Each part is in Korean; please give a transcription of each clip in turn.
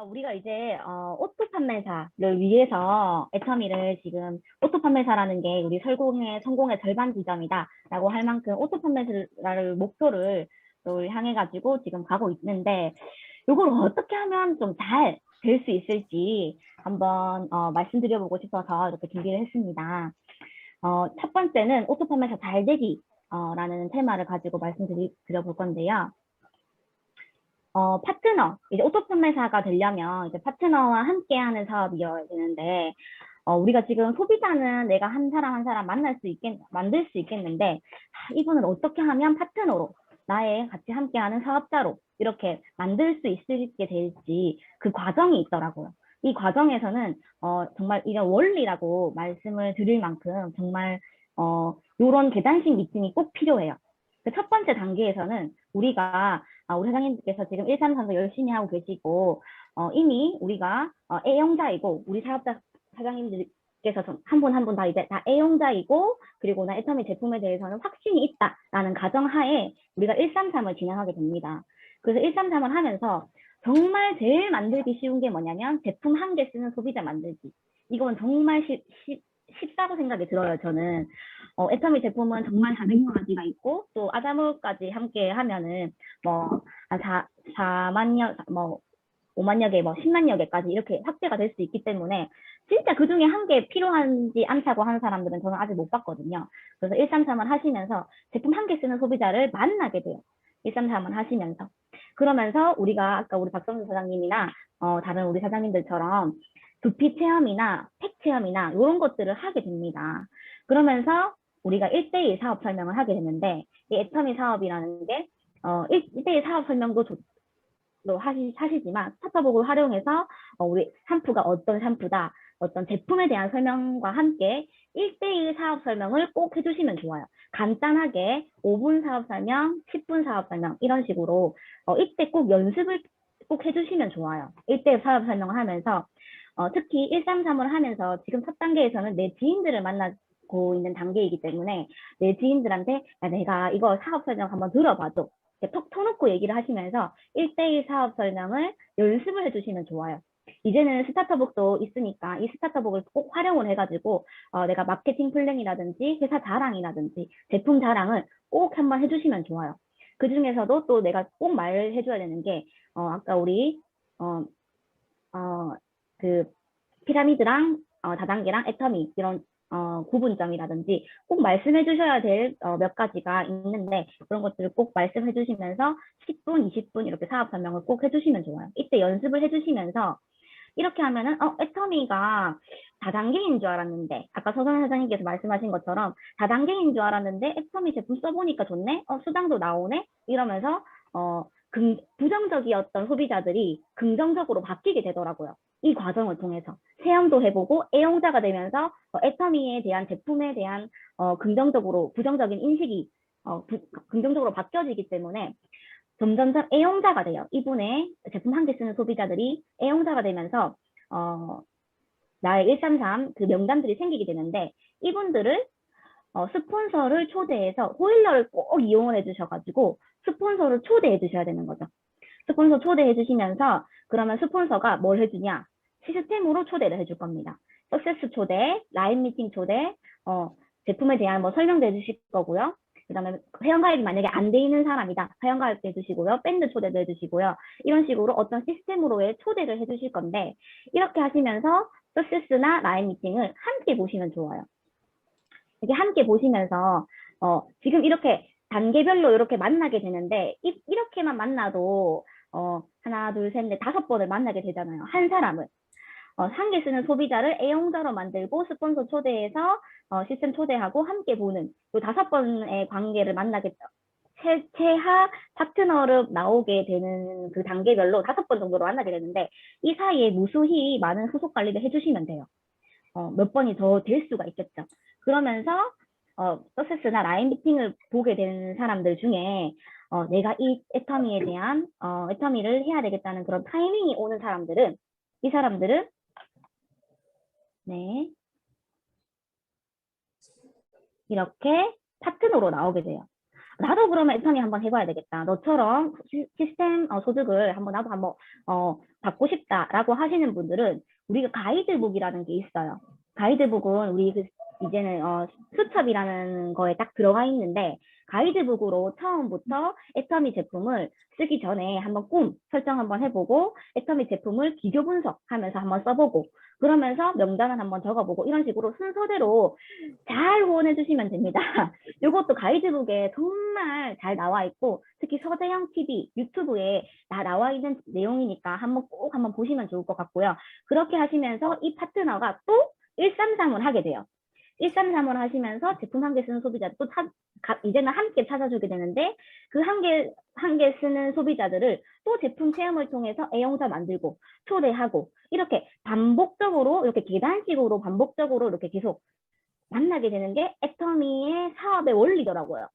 어, 우리가 이제 어, 오토 판매사를 위해서 애터미를 지금 오토 판매사라는 게 우리 설공의 성공의 절반 지점이다라고 할 만큼 오토 판매사를 목표를 또 향해 가지고 지금 가고 있는데 이걸 어떻게 하면 좀 잘 될 수 있을지 한번 어, 말씀드려보고 싶어서 이렇게 준비를 했습니다. 어, 첫 번째는 오토 판매사 잘 되기 어, 라는 테마를 가지고 말씀드려 볼 건데요. 어, 파트너, 이제 오토 판매사가 되려면 이제 파트너와 함께하는 사업이어야 되는데, 어, 우리가 지금 소비자는 내가 한 사람 한 사람 만날 수 있겠, 만들 수 있겠는데, 아, 이분을 어떻게 하면 파트너로, 나의 같이 함께하는 사업자로 이렇게 만들 수 있게 될지 그 과정이 있더라고요. 이 과정에서는 어, 정말 이런 원리라고 말씀을 드릴 만큼 정말 어, 이런 계단식 미팅이 꼭 필요해요. 그 첫 번째 단계에서는 우리가 아, 우리 사장님께서 지금 133도 열심히 하고 계시고 어, 이미 우리가 어, A형자이고 우리 사업자 사장님들께서 한 분 한 분 다 이제 다 A형자이고 그리고 나 애터미 제품에 대해서는 확신이 있다라는 가정하에 우리가 133을 진행하게 됩니다. 그래서 133을 하면서 정말 제일 만들기 쉬운 게 뭐냐면 제품 한 개 쓰는 소비자 만들기. 이건 정말 쉽, 쉽, 쉽다고 생각이 들어요, 저는. 어, 애터미 제품은 정말 400여 가지가 있고, 또 아자무까지 함께 하면은, 뭐, 한 4, 4만여, 뭐, 5만여 개, 뭐, 10만여 개까지 이렇게 확대가 될 수 있기 때문에, 진짜 그 중에 한 개 필요한지 않다고 하는 사람들은 저는 아직 못 봤거든요. 그래서 133을 하시면서 제품 한 개 쓰는 소비자를 만나게 돼요. 133을 하시면서. 그러면서 우리가 아까 우리 박성수 사장님이나 어, 다른 우리 사장님들처럼 두피 체험이나 팩 체험이나 이런 것들을 하게 됩니다. 그러면서 우리가 1대1 사업 설명을 하게 되는데 이 애터미 사업이라는 게 어, 1대1 사업 설명도 좋, 도 하시, 하시지만 스타터북을 활용해서 어, 우리 샴푸가 어떤 샴푸다 어떤 제품에 대한 설명과 함께 1대1 사업 설명을 꼭 해주시면 좋아요. 간단하게 5분 사업 설명, 10분 사업 설명 이런 식으로 어, 이때 꼭 연습을 꼭 해주시면 좋아요. 1대1 사업 설명을 하면서 어, 특히 133을 하면서 지금 첫 단계에서는 내 지인들을 만나고 있는 단계이기 때문에 내 지인들한테 야, 내가 이거 사업 설명 한번 들어봐줘. 톡 터놓고 얘기를 하시면서 1대1 사업 설명을 연습을 해주시면 좋아요. 이제는 스타터북도 있으니까 이 스타터북을 꼭 활용을 해가지고 어, 내가 마케팅 플랜이라든지 회사 자랑이라든지 제품 자랑을 꼭 한번 해주시면 좋아요. 그 중에서도 또 내가 꼭 말을 해줘야 되는 게 어, 아까 우리 어, 어, 그 피라미드랑 어, 다단계랑 애터미 이런 어, 구분점이라든지 꼭 말씀해 주셔야 될몇 가지가 있는데 그런 것들을 꼭 말씀해 주시면서 10분, 20분 이렇게 사업 설명을 꼭 해주시면 좋아요. 이때 연습을 해주시면서 이렇게 하면은 어 애터미가 다단계인 줄 알았는데 아까 서선 사장님께서 말씀하신 것처럼 다단계인 줄 알았는데 애터미 제품 써보니까 좋네 어 수당도 나오네 이러면서 어 금, 부정적이었던 소비자들이 긍정적으로 바뀌게 되더라고요. 이 과정을 통해서 체험도 해보고 애용자가 되면서 어, 애터미에 대한 제품에 대한 어, 긍정적으로 부정적인 인식이 어, 부, 긍정적으로 바뀌어지기 때문에 점점점 애용자가 돼요. 이분의 제품 한 개 쓰는 소비자들이 애용자가 되면서 어, 나의 133 그 명단들이 생기게 되는데 이분들을 어, 스폰서를 초대해서 호일러를 꼭 이용을 해주셔가지고 스폰서를 초대해 주셔야 되는 거죠. 스폰서 초대해 주시면서 그러면 스폰서가 뭘 해주냐 시스템으로 초대를 해줄 겁니다. 석세스 초대, 라인 미팅 초대, 어, 제품에 대한 뭐 설명도 해주실 거고요. 그 다음에 회원가입이 만약에 안 돼 있는 사람이다. 회원가입도 해주시고요. 밴드 초대도 해주시고요. 이런 식으로 어떤 시스템으로의 초대를 해주실 건데 이렇게 하시면서 석세스나 라인 미팅을 함께 보시면 좋아요. 이렇게 함께 보시면서 어, 지금 이렇게 단계별로 이렇게 만나게 되는데 이, 이렇게만 만나도 어, 하나, 둘, 셋, 넷, 다섯 번을 만나게 되잖아요. 한 사람을. 어, 상계 쓰는 소비자를 A용자로 만들고 스폰서 초대해서 어, 시스템 초대하고 함께 보는 그 다섯 번의 관계를 만나게 최, 최하 파트너로 나오게 되는 그 단계별로 다섯 번 정도로 만나게 되는데 이 사이에 무수히 많은 후속 관리를 해주시면 돼요. 어, 몇 번이 더 될 수가 있겠죠. 그러면서 어, 서세스나 라인 미팅을 보게 되는 사람들 중에 어, 내가 이 애터미에 대한 어, 애터미를 해야 되겠다는 그런 타이밍이 오는 사람들은 이 사람들은 네. 이렇게 파트너로 나오게 돼요. 나도 그러면 애터미 한번 해봐야 되겠다. 너처럼 시- 시스템 어, 소득을 한번 나도 한번 어, 받고 싶다라고 하시는 분들은 우리가 가이드북이라는 게 있어요. 가이드북은 우리 그 이제는 어, 수첩이라는 거에 딱 들어가 있는데 가이드북으로 처음부터 애터미 제품을 쓰기 전에 한번 꿈 설정 한번 해보고 애터미 제품을 기교 분석하면서 한번 써보고 그러면서 명단을 한번 적어보고 이런 식으로 순서대로 잘 후원해 주시면 됩니다. 이것도 가이드북에 정말 잘 나와 있고 특히 서재영 TV 유튜브에 다 나와 있는 내용이니까 한번 꼭 한번 보시면 좋을 것 같고요. 그렇게 하시면서 이 파트너가 또 133을 하게 돼요. 133을 하시면서 제품 한 개 쓰는 차- 가- 이제는 함께 찾아주게 되는데 그 한 개 한 개 쓰는 소비자들을 또 제품 체험을 통해서 애용자 만들고 초대하고 이렇게 반복적으로 이렇게 계단식으로 반복적으로 이렇게 계속 만나게 되는 게 애터미의 사업의 원리더라고요.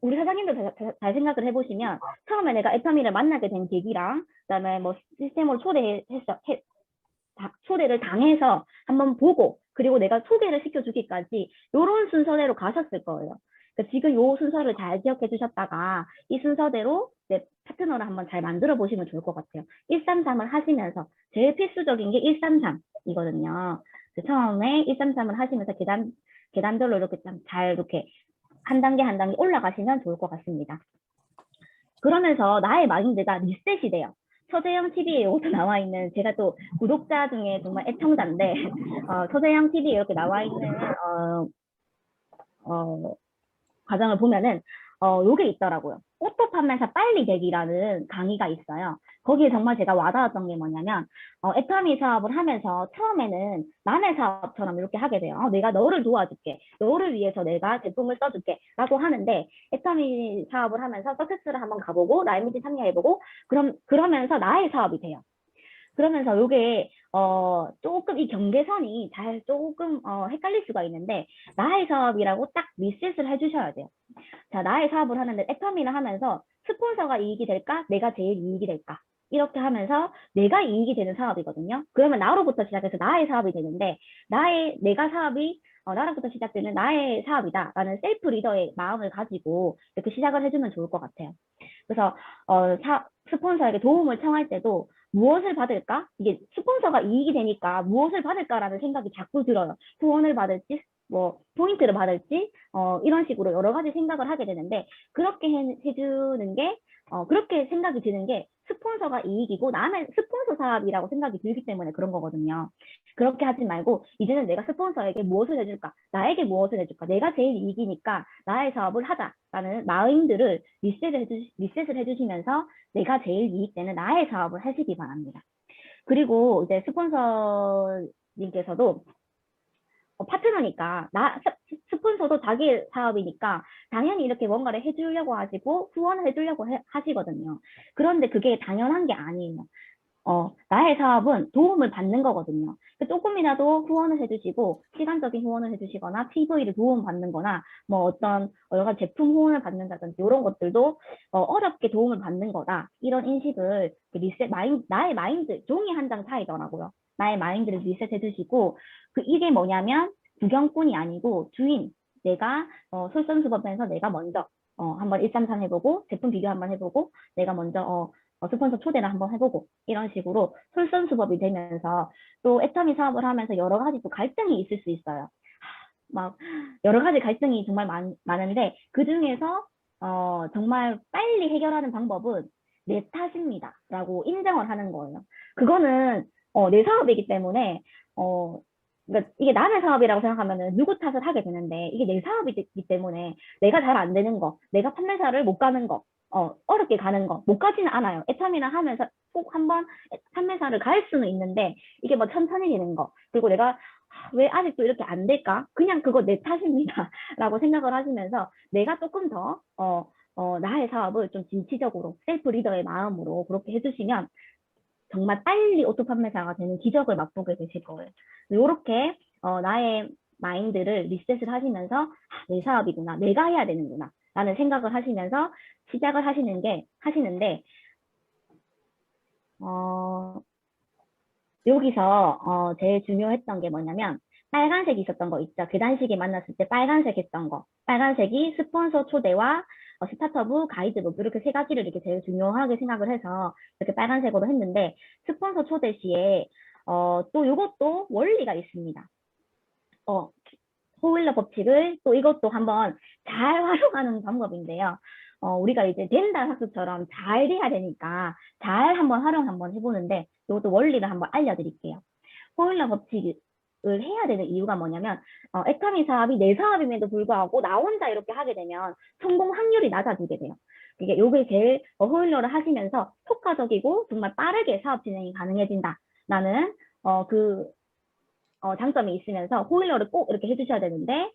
우리 사장님도 잘, 잘- 잘 생각을 해보시면 처음에 내가 애터미를 만나게 된 계기랑 그다음에 뭐 해- 다- 초대를 당해서 한번 보고 그리고 내가 소개를 시켜주기까지 이런 순서대로 가셨을 거예요. 그러니까 지금 요 순서를 잘 기억해 주셨다가 이 순서대로 내 파트너를 한번 잘 만들어 보시면 좋을 것 같아요. 133을 하시면서 제일 필수적인 게 133이거든요. 처음에 133을 하시면서 계단 계단별로 이렇게 참잘 이렇게 한 단계 한 단계 올라가시면 좋을 것 같습니다. 그러면서 나의 마인드가 리셋이 돼요. 서재영 TV에 여기서 나와 있는 제가 또 구독자 중에 정말 애청자인데 어, 서재영 TV에 이렇게 나와 있는 어, 어, 과정을 보면은 어, 요게 있더라고요. 오토 판매사 빨리 되기라는 강의가 있어요. 거기에 정말 제가 와닿았던 게 뭐냐면 어, 애터미 사업을 하면서 처음에는 남의 사업처럼 이렇게 하게 돼요. 어, 내가 너를 도와줄게. 너를 위해서 내가 제품을 써줄게. 라고 하는데 애터미 사업을 하면서 서비스를 한번 가보고 라이미지 참여해보고 그럼 그러면서 나의 사업이 돼요. 그러면서 요게 어 조금 이 경계선이 잘 조금 어 헷갈릴 수가 있는데 나의 사업이라고 딱 리셋을 해주셔야 돼요. 자 나의 사업을 하는데 애터미를 하면서 스폰서가 이익이 될까? 내가 제일 이익이 될까? 이렇게 하면서 내가 이익이 되는 사업이거든요. 그러면 나로부터 시작해서 나의 사업이 되는데 나의 내가 사업이 어, 나로부터 시작되는 나의 사업이다라는 셀프 리더의 마음을 가지고 이렇게 시작을 해주면 좋을 것 같아요. 그래서 어, 사, 스폰서에게 도움을 청할 때도 무엇을 받을까? 이게 스폰서가 이익이 되니까 무엇을 받을까라는 생각이 자꾸 들어요. 후원을 받을지, 뭐 포인트를 받을지, 어, 이런 식으로 여러 가지 생각을 하게 되는데 그렇게 해, 해주는 게 어, 그렇게 생각이 드는 게 스폰서가 이익이고 남의 스폰서 사업이라고 생각이 들기 때문에 그런 거거든요. 그렇게 하지 말고 이제는 내가 스폰서에게 무엇을 해줄까? 나에게 무엇을 해줄까? 내가 제일 이익이니까 나의 사업을 하자라는 마인드를 리셋을, 해주, 리셋을 해주시면서 내가 제일 이익되는 나의 사업을 하시기 바랍니다. 그리고 이제 스폰서님께서도 어, 파트너니까 나 스- 스폰서도 자기 사업이니까 당연히 이렇게 뭔가를 해주려고 하시고 후원을 해주려고 해- 하시거든요. 그런데 그게 당연한 게 아니에요. 어, 나의 사업은 도움을 받는 거거든요. 그 조금이라도 후원을 해주시고 시간적인 후원을 해주시거나 TV를 도움 받는 거나 뭐 어떤 여러 가지 제품 후원을 받는다든지 이런 것들도 어, 어렵게 도움을 받는 거다. 이런 인식을 그 리셋 마인 나의 마인드 종이 한 장 차이더라고요. 나의 마인드를 리셋해 주시고 그 이게 뭐냐면 구경꾼이 아니고 주인 내가 어, 솔선수범해서 내가 먼저 어, 한번 133 해보고 제품 비교 한번 해보고 내가 먼저 어, 어, 스폰서 초대를 한번 해보고 이런 식으로 솔선수범이 되면서 또 애터미 사업을 하면서 여러 가지 또 갈등이 있을 수 있어요. 하, 막 여러 가지 갈등이 정말 많, 많은데 그 중에서 어, 정말 빨리 해결하는 방법은 내 탓입니다. 라고 인정을 하는 거예요. 그거는 어, 내 사업이기 때문에 어, 그러니까 이게 남의 사업이라고 생각하면은 누구 탓을 하게 되는데 이게 내 사업이기 때문에 내가 잘 안 되는 거, 내가 판매사를 못 가는 거, 어, 어렵게 가는 거, 못 가지는 않아요. 애터미나 하면서 꼭 한번 판매사를 갈 수는 있는데 이게 뭐 천천히 되는 거, 그리고 내가 아, 왜 아직도 이렇게 안 될까? 그냥 그거 내 탓입니다. 라고 생각을 하시면서 내가 조금 더, 어, 어, 나의 사업을 좀 진취적으로 셀프 리더의 마음으로 그렇게 해주시면 정말 빨리 오토 판매사가 되는 기적을 맛보게 되실 거예요. 이렇게 어, 나의 마인드를 리셋을 하시면서 아, 내 사업이구나, 내가 해야 되는구나 라는 생각을 하시면서 시작을 하시는 게 하시는데 어, 여기서 어, 제일 중요했던 게 뭐냐면 빨간색이 있었던 거 있죠. 계단식이 만났을 때 빨간색 했던 거. 빨간색이 스폰서 초대와 어, 스타트업, 가이드북 이렇게 세 가지를 이렇게 제일 중요하게 생각을 해서 이렇게 빨간색으로 했는데 스폰서 초대 시에 어, 또 이것도 원리가 있습니다. 어, 호일러 법칙을 또 이것도 한번 잘 활용하는 방법인데요. 어, 우리가 이제 된다 학습처럼 잘 돼야 되니까 잘 한번 활용 한번 해보는데 이것도 원리를 한번 알려드릴게요. 호일러 법칙 을 해야 되는 이유가 뭐냐면 어, 에카미 사업이 내 사업임에도 불구하고 나 혼자 이렇게 하게 되면 성공 확률이 낮아지게 돼요. 이게 요게 제일 어, 호일러를 하시면서 효과적이고 정말 빠르게 사업 진행이 가능해진다라는 어, 그 어, 장점이 있으면서 호일러를 꼭 이렇게 해주셔야 되는데 어,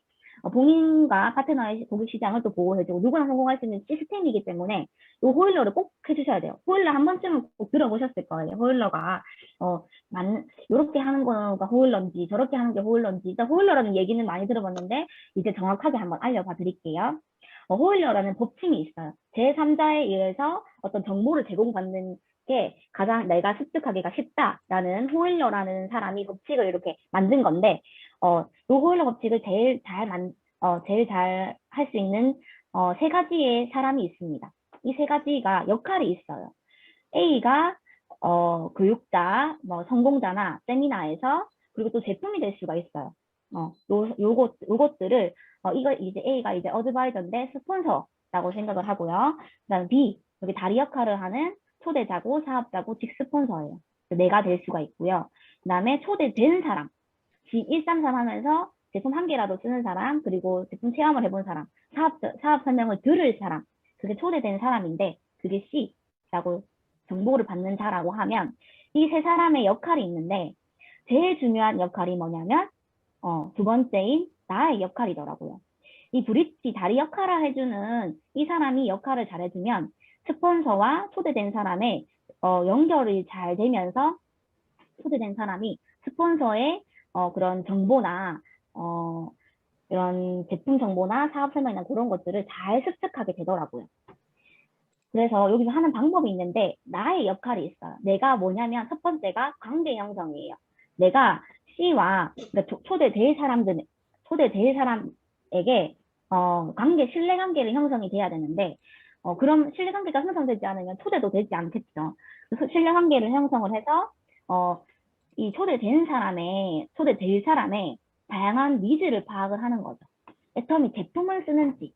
본인과 파트너의 고객 시장을 또 보호해주고 누구나 성공할 수 있는 시스템이기 때문에 이 호일러를 꼭 해주셔야 돼요. 호일러 한 번쯤은 꼭 들어보셨을 거예요. 호일러가 어, 만, 이렇게 하는 거가 호일러인지 저렇게 하는 게 호일러인지 일단 호일러라는 얘기는 많이 들어봤는데 이제 정확하게 한번 알려봐 드릴게요. 어, 호일러라는 법칙이 있어요. 제3자에 의해서 어떤 정보를 제공받는 게 가장 내가 습득하기가 쉽다라는 호일러라는 사람이 법칙을 이렇게 만든 건데 어, 요 호일러 법칙을 제일 잘 만, 어, 제일 잘 할 수 있는 어, 세 가지의 사람이 있습니다. 이 세 가지가 역할이 있어요. A가 어, 교육자, 뭐 성공자나 세미나에서 그리고 또 제품이 될 수가 있어요. 어, 요, 요것, 요것들을 어, 이거 이제 A가 이제 어드바이저인데 스폰서라고 생각을 하고요. 그다음 B 여기 다리 역할을 하는 초대자고 사업자고 직스폰서예요. 내가 될 수가 있고요. 그다음에 초대된 사람, 지금 133 하면서 제품 한 개라도 쓰는 사람, 그리고 제품 체험을 해본 사람, 사업 사업 설명을 들을 사람, 그게 초대된 사람인데 그게 C라고 정보를 받는 자라고 하면 이 세 사람의 역할이 있는데 제일 중요한 역할이 뭐냐면 어, 두 번째인 나의 역할이더라고요. 이 브릿지 다리 역할을 해주는 이 사람이 역할을 잘해주면 스폰서와 초대된 사람의 어, 연결이 잘 되면서 초대된 사람이 스폰서의 어, 그런 정보나 어, 이런 제품 정보나 사업 설명이나 그런 것들을 잘 습득하게 되더라고요. 그래서 여기서 하는 방법이 있는데 나의 역할이 있어요. 내가 뭐냐면 첫 번째가 관계 형성이에요. 내가 C와 그러니까 초대될 사람들 초대될 사람에게 어, 관계 신뢰 관계를 형성이 돼야 되는데 어, 그럼 신뢰 관계가 형성되지 않으면 초대도 되지 않겠죠. 그래서 신뢰 관계를 형성을 해서 어, 이 초대된 사람의 초대될 사람의 다양한 니즈를 파악을 하는 거죠. 애텀이 제품을 쓰는지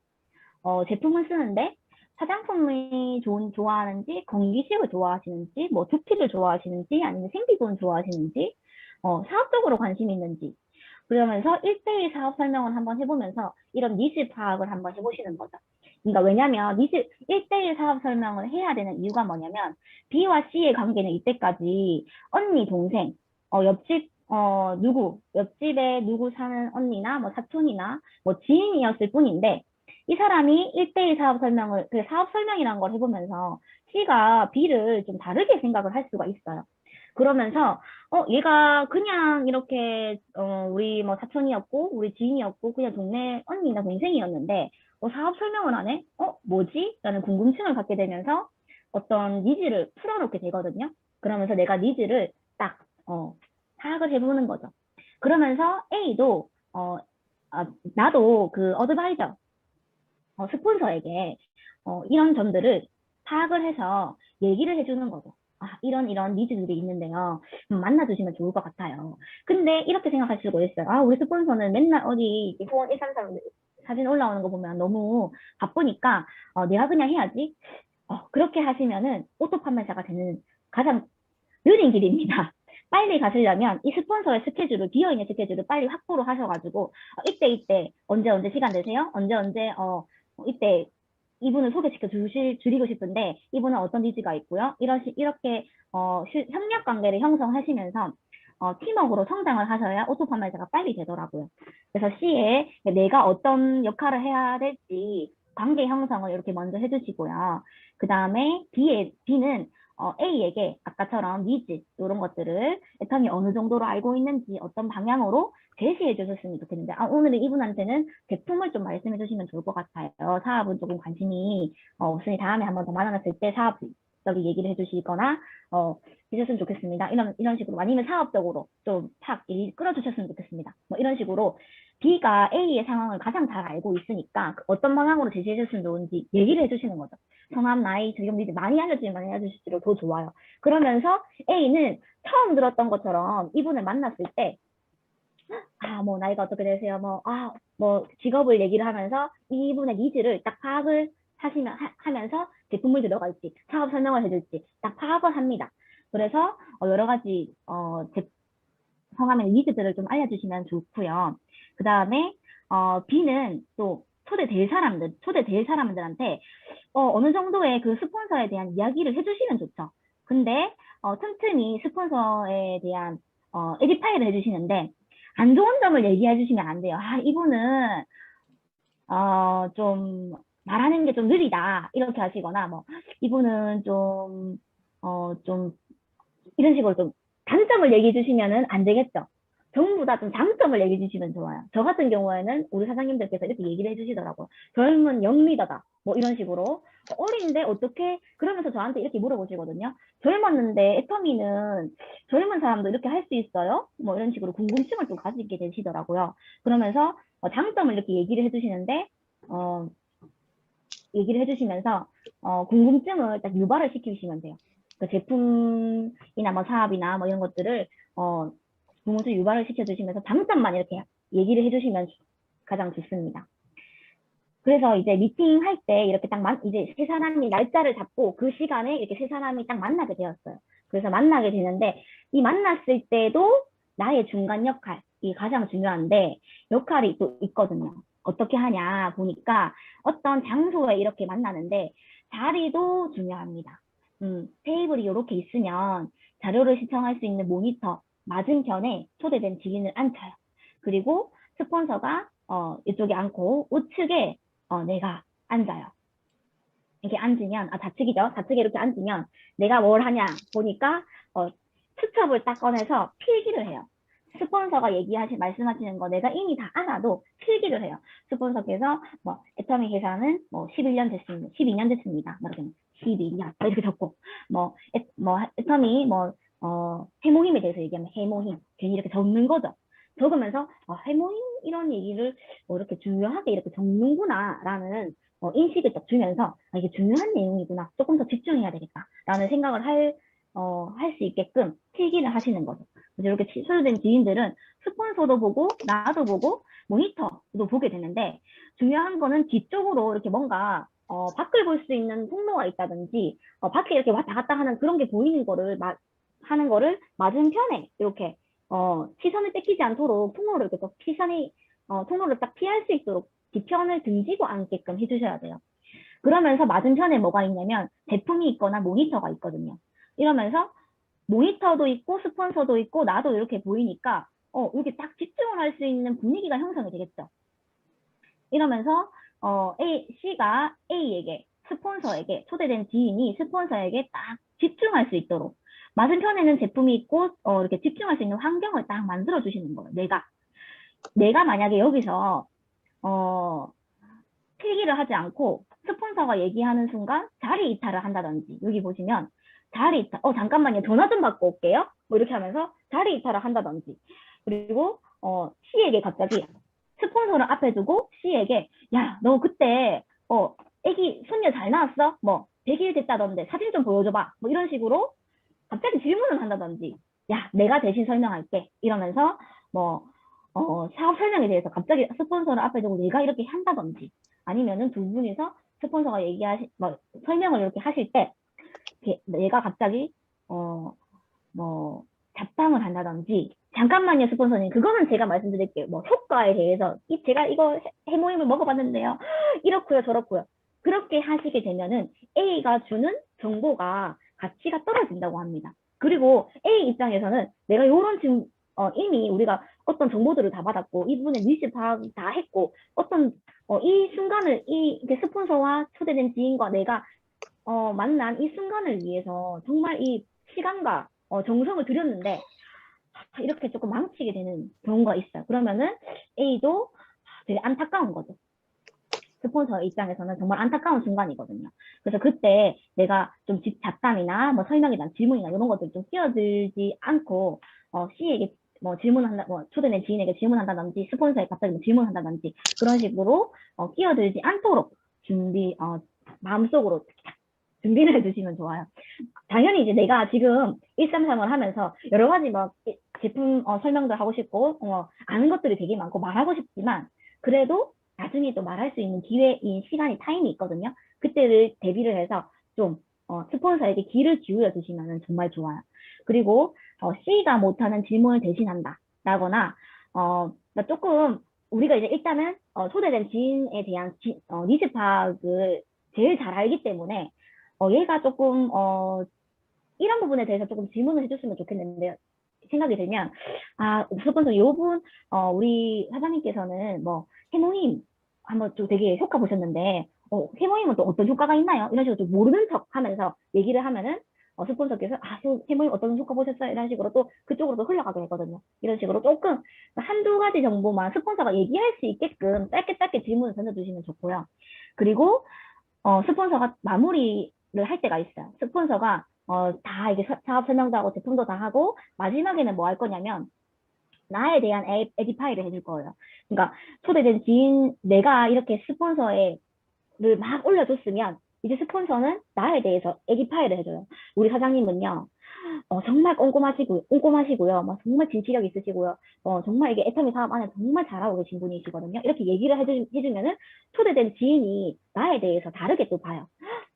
어, 제품을 쓰는데 화장품이 좋은, 좋아하는지, 건기식을 좋아하시는지, 뭐 두피를 좋아하시는지, 아니면 생피부는 좋아하시는지, 어, 사업적으로 관심이 있는지, 그러면서 1대1 사업 설명을 한번 해보면서 이런 니즈 파악을 한번 해보시는 거죠. 그러니까 왜냐면 니즈 1대1 사업 설명을 해야 되는 이유가 뭐냐면 B와 C의 관계는 이때까지 언니, 동생, 어, 옆집 어, 누구, 옆집에 누구 사는 언니나 뭐 사촌이나 뭐 지인이었을 뿐인데 이 사람이 1대1 사업 설명을, 그 사업 설명이라는 걸 해보면서 C가 B를 좀 다르게 생각을 할 수가 있어요. 그러면서, 어, 얘가 그냥 이렇게, 어, 우리 뭐 사촌이었고, 우리 지인이었고, 그냥 동네 언니나 동생이었는데, 어, 사업 설명을 하네? 어, 뭐지? 라는 궁금증을 갖게 되면서 어떤 니즈를 풀어놓게 되거든요. 그러면서 내가 니즈를 딱, 어, 파악을 해보는 거죠. 그러면서 A도, 어, 아, 나도 그 어드바이저, 어, 스폰서에게 어, 이런 점들을 파악을 해서 얘기를 해주는 거죠. 아, 이런 이런 니즈들이 있는데요. 음, 만나주시면 좋을 것 같아요. 근데 이렇게 생각할 수가 있어요. 아, 우리 스폰서는 맨날 어디 후원 133 사진 올라오는 거 보면 너무 바쁘니까 어, 내가 그냥 해야지. 어, 그렇게 하시면은 오토 판매사가 되는 가장 느린 길입니다. 빨리 가시려면 이 스폰서의 스케줄을 비어있는 스케줄을 빨리 확보를 하셔가지고 어, 이때 이때 언제 언제 시간 되세요? 언제 언제 어 이때 이분을 소개시켜 주실 줄이고 싶은데 이분은 어떤 니즈가 있고요. 이런 시, 이렇게 어 협력 관계를 형성하시면서 어, 팀워크로 성장을 하셔야 오토 판매자가 빨리 되더라고요. 그래서 C에 내가 어떤 역할을 해야 될지 관계 형성을 이렇게 먼저 해주시고요. 그 다음에 B에, B는 어, A에게 아까처럼 니즈 이런 것들을 애텀이 어느 정도로 알고 있는지 어떤 방향으로 제시해 주셨으면 좋겠는데 아, 오늘은 이분한테는 제품을 좀 말씀해 주시면 좋을 것 같아요. 사업은 조금 관심이 어, 없으니 다음에 한번 더 만났을 때 사업 적인 얘기를 해주시거나 어, 해주셨으면 좋겠습니다. 이런 이런 식으로 아니면 사업적으로 좀탁 끌어주셨으면 좋겠습니다. 뭐 이런 식으로 B가 A의 상황을 가장 잘 알고 있으니까 그 어떤 방향으로 제시해 줬으면 좋은지 얘기를 해 주시는 거죠. 성함, 나이, 미리 많이 알려주면 많이 알려주실수록 더 좋아요. 그러면서 A는 처음 들었던 것처럼 이분을 만났을 때 아, 뭐, 나이가 어떻게 되세요? 뭐, 아, 뭐, 직업을 얘기를 하면서 이분의 니즈를 딱 파악을 하시면, 하, 하면서 제품을 들어갈지, 사업 설명을 해줄지 딱 파악을 합니다. 그래서 어, 여러 가지, 어, 제, 성함의 니즈들을 좀 알려주시면 좋고요. 그 다음에, 어, B는 또 초대될 사람들, 초대될 사람들한테, 어, 어느 정도의 그 스폰서에 대한 이야기를 해주시면 좋죠. 근데, 어, 틈틈이 스폰서에 대한, 어, 에디파이를 해주시는데, 안 좋은 점을 얘기해 주시면 안 돼요. 아, 이분은, 어, 좀, 말하는 게 좀 느리다. 이렇게 하시거나, 뭐, 이분은 좀, 어, 좀, 이런 식으로 좀 단점을 얘기해 주시면은 안 되겠죠. 전부 다 좀 장점을 얘기해 주시면 좋아요. 저 같은 경우에는 우리 사장님들께서 이렇게 얘기를 해 주시더라고요. 젊은 영리다다. 뭐 이런 식으로. 어린데 어떻게, 그러면서 저한테 이렇게 물어보시거든요. 젊었는데 애터미는 젊은 사람도 이렇게 할 수 있어요? 뭐 이런 식으로 궁금증을 좀 가지게 되시더라고요. 그러면서 어, 장점을 이렇게 얘기를 해 주시는데, 어, 얘기를 해주시면서 어, 궁금증을 딱 유발을 시키시면 돼요. 그 제품이나 뭐 사업이나 뭐 이런 것들을 어, 궁금증 유발을 시켜주시면서 장점만 이렇게 얘기를 해주시면 가장 좋습니다. 그래서 이제 미팅 할 때 이렇게 딱 만, 이제 세 사람이 날짜를 잡고 그 시간에 이렇게 세 사람이 딱 만나게 되었어요. 그래서 만나게 되는데 이 만났을 때도 나의 중간 역할 이 가장 중요한데 역할이 또 있거든요. 어떻게 하냐 보니까 어떤 장소에 이렇게 만나는데 자리도 중요합니다. 음, 테이블이 이렇게 있으면 자료를 시청할 수 있는 모니터 맞은편에 초대된 지인을 앉혀요. 그리고 스폰서가 어, 이쪽에 앉고 우측에 어, 내가 앉아요. 이렇게 앉으면 아 좌측이죠. 좌측에 이렇게 앉으면 내가 뭘 하냐 보니까 어, 수첩을 딱 꺼내서 필기를 해요. 스폰서가 얘기하시 말씀하시는 거 내가 이미 다 알아도 필기를 해요. 스폰서께서 뭐 애터미 계산은 뭐 11년 됐습니다. 12년 됐습니다. 뭐 이렇게 12년 뭐 이렇게 적고 뭐, 애, 뭐 애터미 뭐 어, 해모힘에 대해서 얘기하면 해모힘 괜히 이렇게 적는 거죠. 적으면서 아, 해모힘 이런 얘기를 뭐 이렇게 중요하게 이렇게 적는구나라는 어, 인식을 딱 주면서 아, 이게 중요한 내용이구나 조금 더 집중해야 되겠다라는 생각을 할 어, 할 수 있게끔 필기를 하시는 거죠. 이렇게 치- 소유된 지인들은 스폰서도 보고 나도 보고 모니터도 보게 되는데 중요한 거는 뒤쪽으로 이렇게 뭔가 어, 밖을 볼 수 있는 통로가 있다든지 어, 밖에 이렇게 왔다 갔다 하는 그런 게 보이는 거를 마, 하는 거를 맞은편에 이렇게 어, 시선을 뺏기지 않도록 통로를 이렇게 또 시선이 어, 통로를 딱 피할 수 있도록 뒤편을 등지고 앉게끔 해주셔야 돼요. 그러면서 맞은편에 뭐가 있냐면 제품이 있거나 모니터가 있거든요. 이러면서 모니터도 있고 스폰서도 있고 나도 이렇게 보이니까 어, 이렇게 딱 집중을 할 수 있는 분위기가 형성이 되겠죠. 이러면서 어, A, C가 A에게 스폰서에게 초대된 지인이 스폰서에게 딱 집중할 수 있도록 맞은편에는 제품이 있고 어, 이렇게 집중할 수 있는 환경을 딱 만들어 주시는 거예요. 내가. 내가 만약에 여기서 어, 필기를 하지 않고 스폰서가 얘기하는 순간 자리 이탈을 한다든지 여기 보시면 자리 이탈 어 잠깐만요 전화 좀 받고 올게요. 뭐 이렇게 하면서 자리 이탈을 한다든지. 그리고 어 C에게 갑자기 스폰서를 앞에 두고 C에게 야 너 그때 어 애기 손녀 잘 나왔어? 뭐 100일 됐다던데 사진 좀 보여줘봐. 뭐 이런 식으로 갑자기 질문을 한다든지 야 내가 대신 설명할게. 이러면서 뭐 어, 사업 설명에 대해서 갑자기 스폰서를 앞에 두고 내가 이렇게 한다든지 아니면은 두 분이서 스폰서가 얘기하시 뭐 설명을 이렇게 하실 때 내가 갑자기 어 뭐 잡담을 한다든지 잠깐만요 스폰서님. 그거는 제가 말씀드릴게요. 뭐 효과에 대해서. 이 제가 이거 해- 해모임을 먹어봤는데요. 이렇고요 저렇고요. 그렇게 하시게 되면은 A가 주는 정보가 가치가 떨어진다고 합니다 그리고 A 입장에서는 내가 이런 지금 어, 이미 우리가 어떤 정보들을 다 받았고 이분의 니즈 파악 다 했고 어떤 어, 이 순간을 이 이렇게 스폰서와 초대된 지인과 내가 어, 만난 이 순간을 위해서 정말 이 시간과 어, 정성을 들였는데 하, 이렇게 조금 망치게 되는 경우가 있어요. 그러면은 A도 되게 안타까운 거죠. 스폰서 입장에서는 정말 안타까운 순간이거든요. 그래서 그때 내가 좀 집- 잡담이나 뭐 설명이나 질문이나 이런 것들 좀 끼어들지 않고 어, C에게 뭐 질문한다, 뭐 초대된 지인에게 질문한다든지 스폰서에 갑자기 뭐 질문한다든지 그런 식으로 어, 끼어들지 않도록 준비, 어, 마음속으로 준비를 해주시면 좋아요. 당연히 이제 내가 지금 일상생활 하면서 여러 가지 뭐 이- 제품 어, 설명도 하고 싶고 어, 아는 것들이 되게 많고 말하고 싶지만 그래도 나중에 또 말할 수 있는 기회인 시간이 타임이 있거든요. 그때를 대비를 해서 좀 어, 스폰서에게 귀를 기울여 주시면 정말 좋아요. 그리고 어, C가 못하는 질문을 대신한다. 라거나 어, 나 조금 우리가 이제 일단은 어, 초대된 지인에 대한 지, 어, 니즈 파악을 제일 잘 알기 때문에 어, 얘가 조금 어, 이런 부분에 대해서 조금 질문을 해줬으면 좋겠는데 생각이 들면 아 스폰서 요분 어, 우리 사장님께서는 뭐 해모임 한번 좀 되게 효과 보셨는데 어, 해모임은 또 어떤 효과가 있나요? 이런 식으로 좀 모르는 척 하면서 얘기를 하면은 어, 스폰서께서 아, 저 해모임 어떤 효과 보셨어요? 이런 식으로 또 그쪽으로 또 흘러가게 되거든요. 이런 식으로 조금 한두 가지 정보만 스폰서가 얘기할 수 있게끔 짧게 짧게 질문을 던져주시면 좋고요. 그리고 어, 스폰서가 마무리를 할 때가 있어요. 스폰서가 어, 다 사- 사업 설명도 하고 제품도 다 하고 마지막에는 뭐 할 거냐면 나에 대한 에, 에디파이를 해줄 거예요. 그러니까 초대된 지인 내가 이렇게 스폰서에를 막 올려줬으면 이제 스폰서는 나에 대해서 에디파이를 해줘요. 우리 사장님은요. 어, 정말 꼼꼼하시고, 꼼꼼하시고요. 막 정말 진취력 있으시고요. 어, 정말 이게 애터미 사업 안에 정말 잘하고 계신 분이시거든요. 이렇게 얘기를 해주, 해주면은 초대된 지인이 나에 대해서 다르게 또 봐요.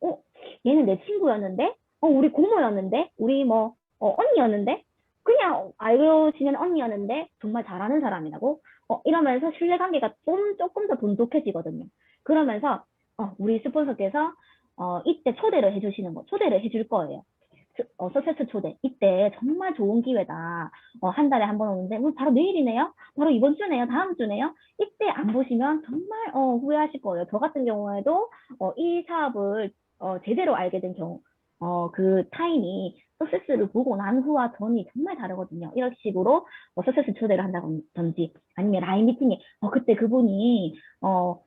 어, 얘는 내 친구였는데? 어, 우리 고모였는데? 우리 뭐, 어, 언니였는데? 그냥 알고 지낸 언니였는데 정말 잘하는 사람이라고? 어, 이러면서 신뢰관계가 좀, 조금 더 돈독해지거든요. 그러면서, 어, 우리 스폰서께서, 어, 이때 초대를 해주시는 거, 초대를 해줄 거예요. 스- 어, 서세스 초대. 이때 정말 좋은 기회다. 어, 한 달에 한 번 오는데, 뭐 바로 내일이네요? 바로 이번 주네요? 다음 주네요? 이때 안 보시면 정말, 어, 후회하실 거예요. 저 같은 경우에도, 어, 이 사업을, 어, 제대로 알게 된 경우, 어, 그 타임이 서세스를 보고 난 후와 전이 정말 다르거든요. 이런 식으로, 뭐, 서세스 초대를 한다든지, 아니면 라인 미팅에, 어, 그때 그분이, 어,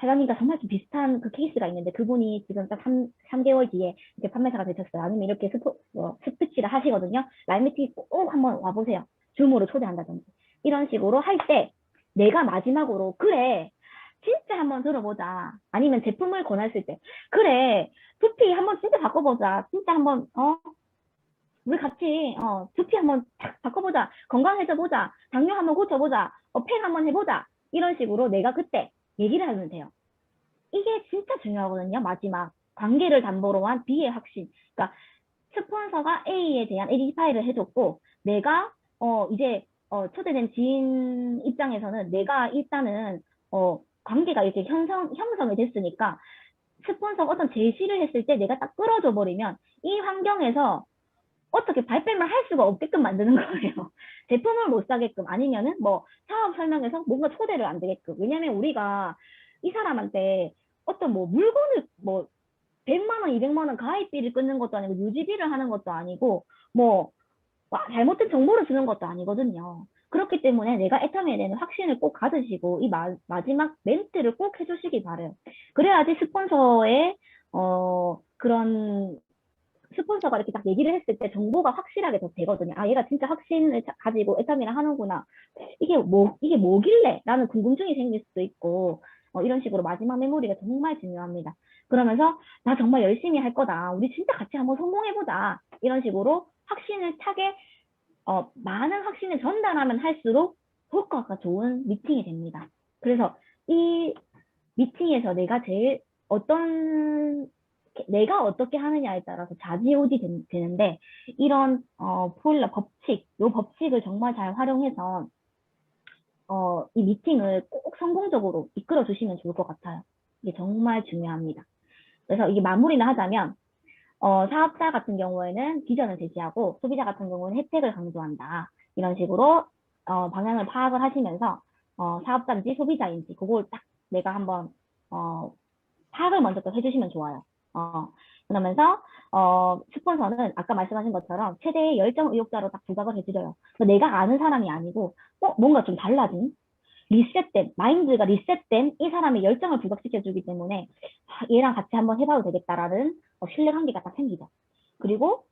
사장님과 정말 좀 비슷한 그 케이스가 있는데 그분이 지금 딱 3, 삼개월 뒤에 이렇게 판매사가 되셨어요. 아니면 이렇게 스포, 어, 스피치를 하시거든요. 라인 미팅 꼭 한번 와보세요. 줌으로 초대한다든지. 이런 식으로 할 때 내가 마지막으로 그래 진짜 한번 들어보자. 아니면 제품을 권했을 때 그래 두피 한번 진짜 바꿔보자. 진짜 한번 어 우리 같이 어 두피 한번 탁 바꿔보자. 건강해져 보자. 당뇨 한번 고쳐보자. 어, 팩 한번 해보자. 이런 식으로 내가 그때 얘기를 하면 돼요. 이게 진짜 중요하거든요. 마지막 관계를 담보로 한 B의 확신. 그러니까 스폰서가 A에 대한 에디 파일을 해줬고 내가 어 이제 어 초대된 지인 입장에서는 내가 일단은 어 관계가 이렇게 형성 형성이 됐으니까 스폰서가 어떤 제시를 했을 때 내가 딱 끌어줘 버리면 이 환경에서 어떻게 발뺌을 할 수가 없게끔 만드는 거예요. 제품을 못 사게끔 아니면은 뭐 사업 설명에서 뭔가 초대를 안 되게끔. 왜냐면 우리가 이 사람한테 어떤 뭐 물건을 뭐 100만 원, 200만 원 가입비를 끊는 것도 아니고 유지비를 하는 것도 아니고 뭐 와, 잘못된 정보를 주는 것도 아니거든요. 그렇기 때문에 내가 애텀에 대한 확신을 꼭 가지시고 이 마, 마지막 멘트를 꼭 해주시기 바래요. 그래야지 스폰서의 어 그런 스폰서가 이렇게 딱 얘기를 했을 때 정보가 확실하게 더 되거든요. 아, 얘가 진짜 확신을 자- 가지고 애tam이랑 하는구나. 이게 뭐, 이게 뭐길래? 라는 궁금증이 생길 수도 있고, 어, 이런 식으로 마지막 메모리가 정말 중요합니다. 그러면서, 나 정말 열심히 할 거다. 우리 진짜 같이 한번 성공해보자. 이런 식으로 확신을 차게, 어, 많은 확신을 전달하면 할수록 효과가 좋은 미팅이 됩니다. 그래서 이 미팅에서 내가 제일 어떤 내가 어떻게 하느냐에 따라서 좌지우지 된- 되는데 이런 어 포일러 법칙, 요 법칙을 정말 잘 활용해서 어 이 미팅을 꼭 성공적으로 이끌어 주시면 좋을 것 같아요. 이게 정말 중요합니다. 그래서 이게 마무리를 하자면 어 사업자 같은 경우에는 비전을 제시하고 소비자 같은 경우는 혜택을 강조한다. 이런 식으로 어 방향을 파악을 하시면서 어 사업자인지 소비자인지 그걸 딱 내가 한번 어 파악을 먼저 또 해주시면 좋아요. 어, 그러면서 어, 스폰서는 아까 말씀하신 것처럼 최대의 열정 의욕자로 딱 부각을. 그래서 내가 아는 사람이 아니고 어, 뭔가 좀 달라진 리셋된 마인드가 리셋된 이 사람의 열정을 부각시켜 주기 때문에 아, 얘랑 같이 한번 해봐도 되겠다라는 어, 신뢰관계가 딱 생기죠. 그리고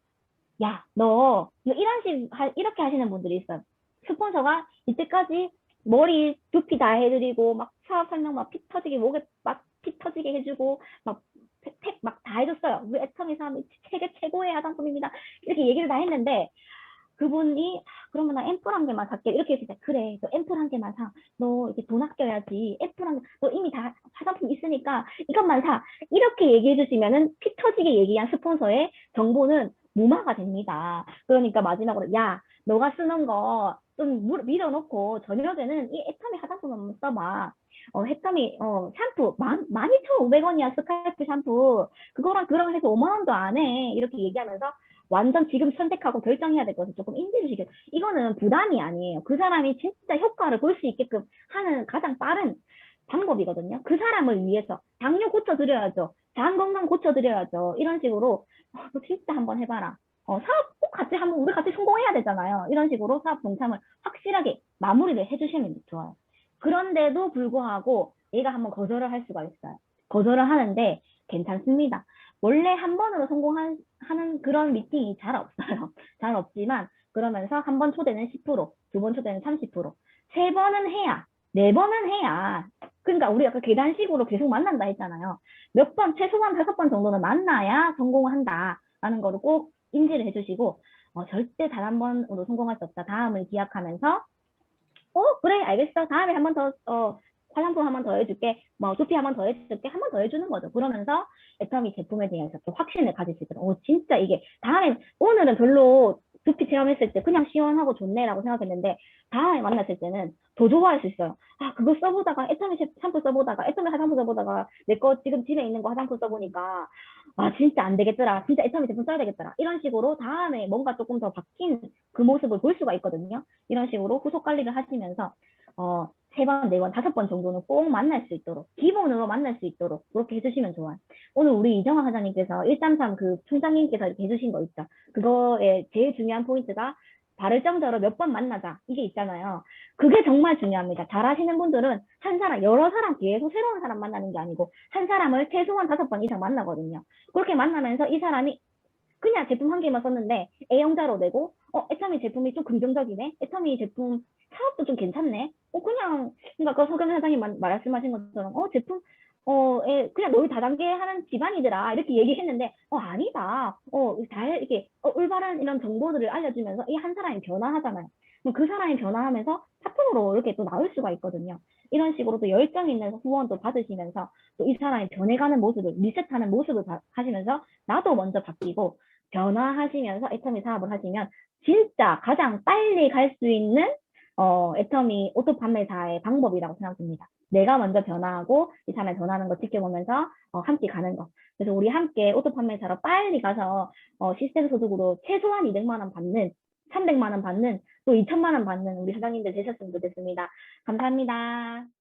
야, 너 이런 식 하- 이렇게 하시는 분들이 있어요. 스폰서가 이때까지 머리 두피 다 해드리고 막 사업 설명 막 피 터지게 목에 막 피 터지게 해주고 막팩막 다 해줬어요. 우리 애터미 사람이 세계 최고의 화장품입니다. 이렇게 얘기를 다 했는데 그분이 아, 그러면 나 앰플 한 개만 살게. 이렇게 때 그래. 너 앰플 한 개만 사너 이렇게 돈 아껴야지. 앰플 한너 이미 다 화장품 있으니까 이것만 사. 이렇게 얘기해 주시면은 피 터지게 얘기한 스폰서의 정보는 무마가 됩니다. 그러니까 마지막으로 야 너가 쓰는 거 좀 밀어놓고 저녁에는 이 애터미 화장품 한번 써봐. 어, 해터미 어, 샴푸. 만, 12,500원이야. 스칼프 샴푸. 그거랑 그거랑 해서 5만 원도 안 해. 이렇게 얘기하면서 완전 지금 선택하고 결정해야 될 것을 조금 인지해 주시길 이거는 부담이 아니에요. 그 사람이 진짜 효과를 볼 수 있게끔 하는 가장 빠른 방법이거든요. 그 사람을 위해서 당뇨 고쳐드려야죠. 장 건강 고쳐드려야죠. 이런 식으로 어, 너 진짜 한번 해봐라. 어, 사업 꼭 같이 한번 우리 같이 성공해야 되잖아요. 이런 식으로 사업 동참을 확실하게 마무리를 해주시면 좋아요. 그런데도 불구하고 얘가 한번 거절을 할 수가 있어요. 거절을 하는데 괜찮습니다. 원래 한 번으로 성공하는 그런 미팅이 잘 없어요. 잘 없지만 그러면서 한 번 초대는 10%, 두 번 초대는 30%, 세 번은 해야, 네 번은 해야. 그러니까 우리 아까 계단식으로 계속 만난다 했잖아요. 몇 번, 최소한 다섯 번 정도는 만나야 성공을 한다라는 거를 꼭 인지를 해주시고 어, 절대 단 한 번으로 성공할 수 없다. 다음을 기약하면서 어 그래 알겠어 다음에 한 번 더 어, 화장품 한 번 더 해줄게 뭐 두피 한 번 더 해줄게 한 번 더 해주는 거죠 그러면서 애터미 제품에 대해서 또 확신을 가질 수 있거든요 어 진짜 이게 다음에 오늘은 별로 두피 체험했을 때 그냥 시원하고 좋네라고 생각했는데 다음에 만났을 때는 더 좋아할 수 있어요. 아 그거 써보다가 애터미 샴푸 써보다가 애터미 화장품 써보다가 내 거 지금 집에 있는 거 화장품 써보니까 아 진짜 안 되겠더라. 진짜 애터미 제품 써야 되겠더라. 이런 식으로 다음에 뭔가 조금 더 바뀐 그 모습을 볼 수가 있거든요. 이런 식으로 후속 관리를 하시면서 어, 세 번, 네 번, 다섯 번 정도는 꼭 만날 수 있도록 기본으로 만날 수 있도록 그렇게 해주시면 좋아요. 오늘 우리 이정화 사장님께서 133 그 총장님께서 이렇게 해주신 거 있죠. 그거에 제일 중요한 포인트가 발을정자로 몇 번 만나자 이게 있잖아요. 그게 정말 중요합니다. 잘하시는 분들은 한 사람 여러 사람 계속 새로운 사람 만나는 게 아니고 한 사람을 최소한 다섯 번 이상 만나거든요. 그렇게 만나면서 이 사람이 그냥 제품 한 개만 썼는데 A형자로 내고 어 애터미 제품이 좀 긍정적이네 애터미 제품 사업도 좀 괜찮네. 어 그냥 그러니까 그 서경 사장님 말씀하신 것처럼 어 제품 어, 예, 그냥 너희 다단계 하는 집안이더라. 이렇게 얘기했는데 어 아니다. 어 잘 이렇게 어, 올바른 이런 정보들을 알려주면서 이 한 사람이 변화하잖아요. 그럼 그 사람이 변화하면서 사품으로 이렇게 또 나올 수가 있거든요. 이런 식으로 또 열정 있는 후원도 받으시면서 또 이 사람이 변해가는 모습을 리셋하는 모습을 바, 하시면서 나도 먼저 바뀌고 변화하시면서 애터미 사업을 하시면 진짜 가장 빨리 갈 수 있는 어, 애터미 오토 판매사의 방법이라고 생각됩니다. 내가 먼저 변화하고 이 사람이 변하는 거 지켜보면서 어, 함께 가는 거. 그래서 우리 함께 오토 판매사로 빨리 가서 어, 시스템 소득으로 최소한 200만 원 받는 300만 원 받는 또 2천만 원 받는 우리 사장님들 되셨으면 좋겠습니다. 감사합니다.